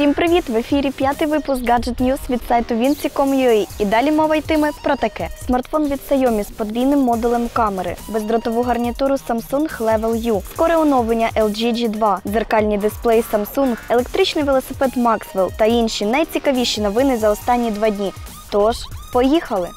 Всім привіт! В ефірі п'ятий випуск Gadget News від сайту Vinci.com.ua. І далі мова йтиме про таке: смартфон від Xiaomi з подвійним модулем камери, бездротову гарнітуру Samsung Level U, скоре оновлення LG G2, дзеркальні дисплеї Samsung, електричний велосипед Maxwell та інші найцікавіші новини за останні два дні. Тож, поїхали!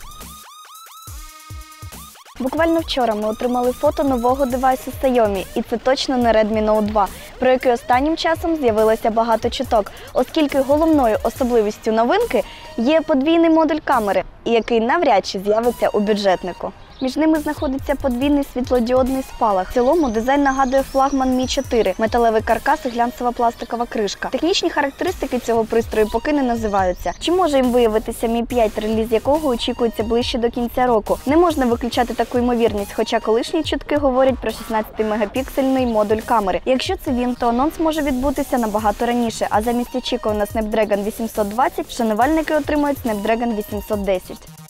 Буквально вчора ми отримали фото нового девайсу Xiaomi, і це точно не Redmi Note 2, про який останнім часом з'явилося багато чуток, оскільки головною особливістю новинки є подвійний модуль камери, який навряд чи з'явиться у бюджетнику. Між ними знаходиться подвійний світлодіодний спалах. В цілому дизайн нагадує флагман Mi 4, металевий каркас і глянцева пластикова кришка. Технічні характеристики цього пристрою поки не називаються. Чи може їм виявитися Mi 5, реліз якого очікується ближче до кінця року? Не можна виключати таку ймовірність, хоча колишні чутки говорять про 16-мегапіксельний модуль камери. Якщо це він, то анонс може відбутися набагато раніше. А замість очікуваного Snapdragon 820 шанувальники отримують Snapdragon 810.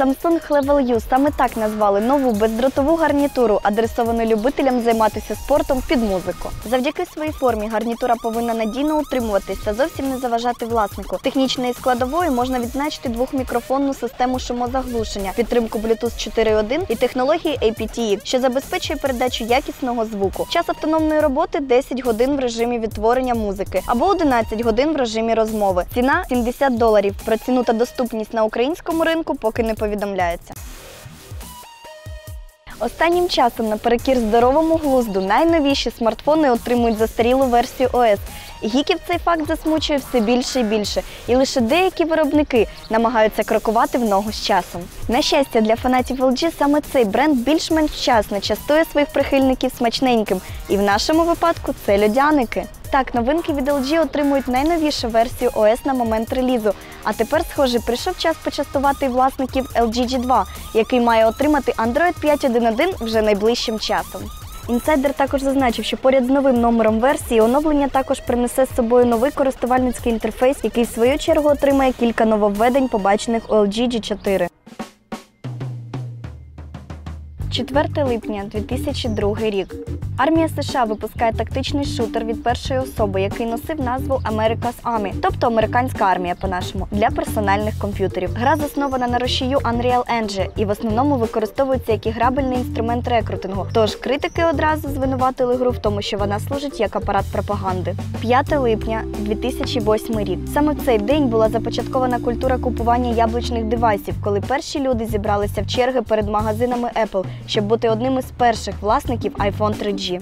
Samsung Level U саме так назвали нову бездротову гарнітуру, адресовану любителям займатися спортом під музику. Завдяки своїй формі гарнітура повинна надійно утримуватись та зовсім не заважати власнику. Технічної складової можна відзначити двохмікрофонну систему шумозаглушення, підтримку Bluetooth 4.1 і технології APTE, що забезпечує передачу якісного звуку. Час автономної роботи 10 годин в режимі відтворення музики або 11 годин в режимі розмови. Ціна 70 доларів. Про ціну та доступність на українському ринку поки не повідомляється. Останнім часом, наперекір здоровому глузду, найновіші смартфони отримують застарілу версію ОС. Гіків цей факт засмучує все більше і більше, і лише деякі виробники намагаються крокувати в ногу з часом. На щастя, для фанатів LG саме цей бренд більш-менш вчасно частує своїх прихильників смачненьким, і в нашому випадку це льодяники. Так, новинки від LG отримують найновішу версію ОС на момент релізу. А тепер, схоже, прийшов час почастувати власників LG G2, який має отримати Android 5.1.1 вже найближчим часом. Інсайдер також зазначив, що поряд з новим номером версії оновлення також принесе з собою новий користувальницький інтерфейс, який в свою чергу отримає кілька нововведень, побачених у LG G4. 4 липня 2002 рік. Армія США випускає тактичний шутер від першої особи, який носив назву America's Army, тобто американська армія по-нашому, для персональних комп'ютерів. Гра заснована на рушію Unreal Engine і в основному використовується як іграбельний інструмент рекрутингу. Тож критики одразу звинуватили гру в тому, що вона служить як апарат пропаганди. 5 липня 2008 рік. Саме в цей день була започаткована культура купування яблучних девайсів, коли перші люди зібралися в черги перед магазинами Apple, щоб бути одним із перших власників iPhone 3G.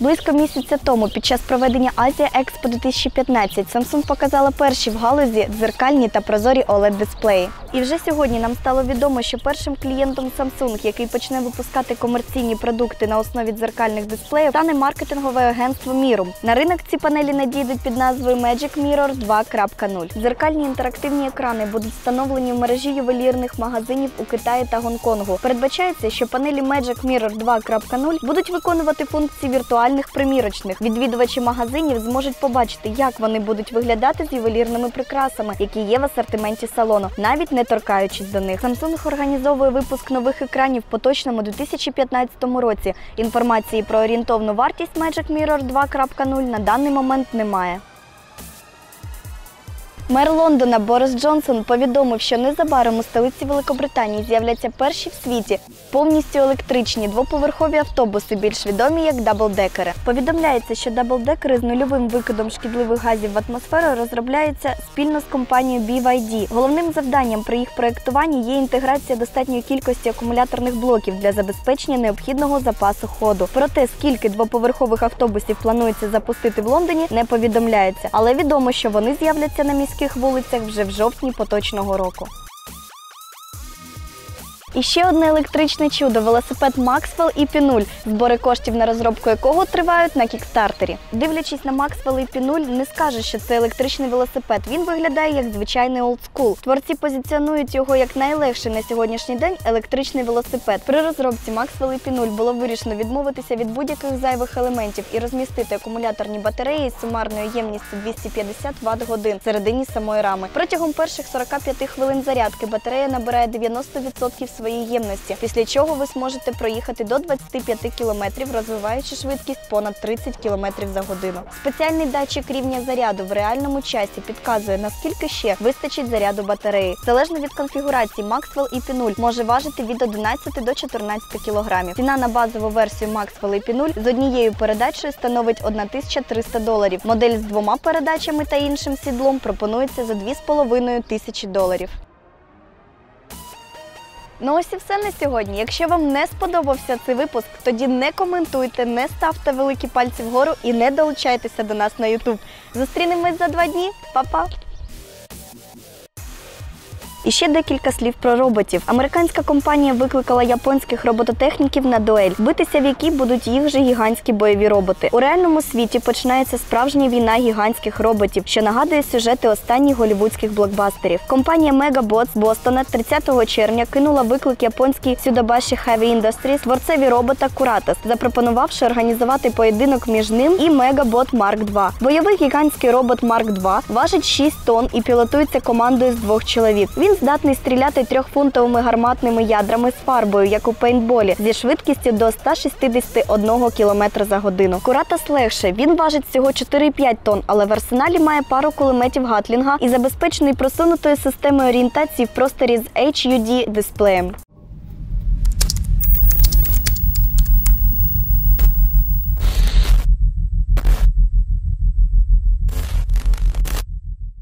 Близько місяця тому, під час проведення Азія Експо 2015, Samsung показала перші в галузі дзеркальні та прозорі oled дисплеї. І вже сьогодні нам стало відомо, що першим клієнтом Samsung, який почне випускати комерційні продукти на основі дзеркальних дисплеїв, стане маркетингове агентство Mirum. На ринок ці панелі надійдуть під назвою Magic Mirror 2.0. Дзеркальні інтерактивні екрани будуть встановлені в мережі ювелірних магазинів у Китаї та Гонконгу. Передбачається, що панелі Magic Mirror 2.0 будуть виконувати функції віртуальних примірочних. Відвідувачі магазинів зможуть побачити, як вони будуть виглядати з ювелірними прикрасами, які є в асортименті салону, навіть не торкаючись до них. Samsung організовує випуск нових екранів в поточному 2015 році. Інформації про орієнтовну вартість Magic Mirror 2.0 на даний момент немає. Мер Лондона Борис Джонсон повідомив, що незабаром у столиці Великобританії з'являться перші в світі повністю електричні двоповерхові автобуси, більш відомі як даблдекери. Повідомляється, що даблдекери з нульовим викидом шкідливих газів в атмосферу розробляються спільно з компанією BYD. Головним завданням при їх проєктуванні є інтеграція достатньої кількості акумуляторних блоків для забезпечення необхідного запасу ходу. Проте скільки двоповерхових автобусів планується запустити в Лондоні, не повідомляється, але відомо, що вони з'являться на міських вулицях вже в жовтні поточного року. І ще одне електричне чудо велосипед Maxwell EP0, збори коштів на розробку якого тривають на кікстартері. Дивлячись на Maxwell EP0, не скажеш, що це електричний велосипед. Він виглядає як звичайний олдскул. Творці позиціонують його як найлегший на сьогоднішній день електричний велосипед. При розробці Maxwell EP0 було вирішено відмовитися від будь-яких зайвих елементів і розмістити акумуляторні батареї з сумарною ємністю 250 Вт годин всередині самої рами. Протягом перших 45 хвилин зарядки батарея набирає 90% своєї своєї ємності, після чого ви зможете проїхати до 25 км, розвиваючи швидкість понад 30 км за годину. Спеціальний датчик рівня заряду в реальному часі підказує, наскільки ще вистачить заряду батареї. Залежно від конфігурації, Maxwell EP0 може важити від 11 до 14 кг. Ціна на базову версію Maxwell EP0 з однією передачею становить 1300 доларів. Модель з двома передачами та іншим сідлом пропонується за 2,5 тисячі доларів. Ну ось і все на сьогодні. Якщо вам не сподобався цей випуск, тоді не коментуйте, не ставте великі пальці вгору і не долучайтеся до нас на YouTube. Зустрінемось за два дні. Па-па! І ще декілька слів про роботів. Американська компанія викликала японських робототехніків на дуель, битися в якій будуть їх же гігантські бойові роботи. У реальному світі починається справжня війна гігантських роботів, що нагадує сюжети останніх голівудських блокбастерів. Компанія Megabots з Бостона 30 червня кинула виклик японській Сюдабаші Heavy Industries творцеві робота Куратос, запропонувавши організувати поєдинок між ним і Megabots Mark II. Бойовий гігантський робот Mark II важить 6 тонн і пілотується командою з двох чоловік. Він здатний стріляти трьохфунтовими гарматними ядрами з фарбою, як у пейнтболі, зі швидкістю до 161 км за годину. Куратас легше. Він важить всього 4,5 тонн, але в арсеналі має пару кулеметів Гатлінга і забезпечений просунутою системою орієнтації в просторі з HUD дисплеєм.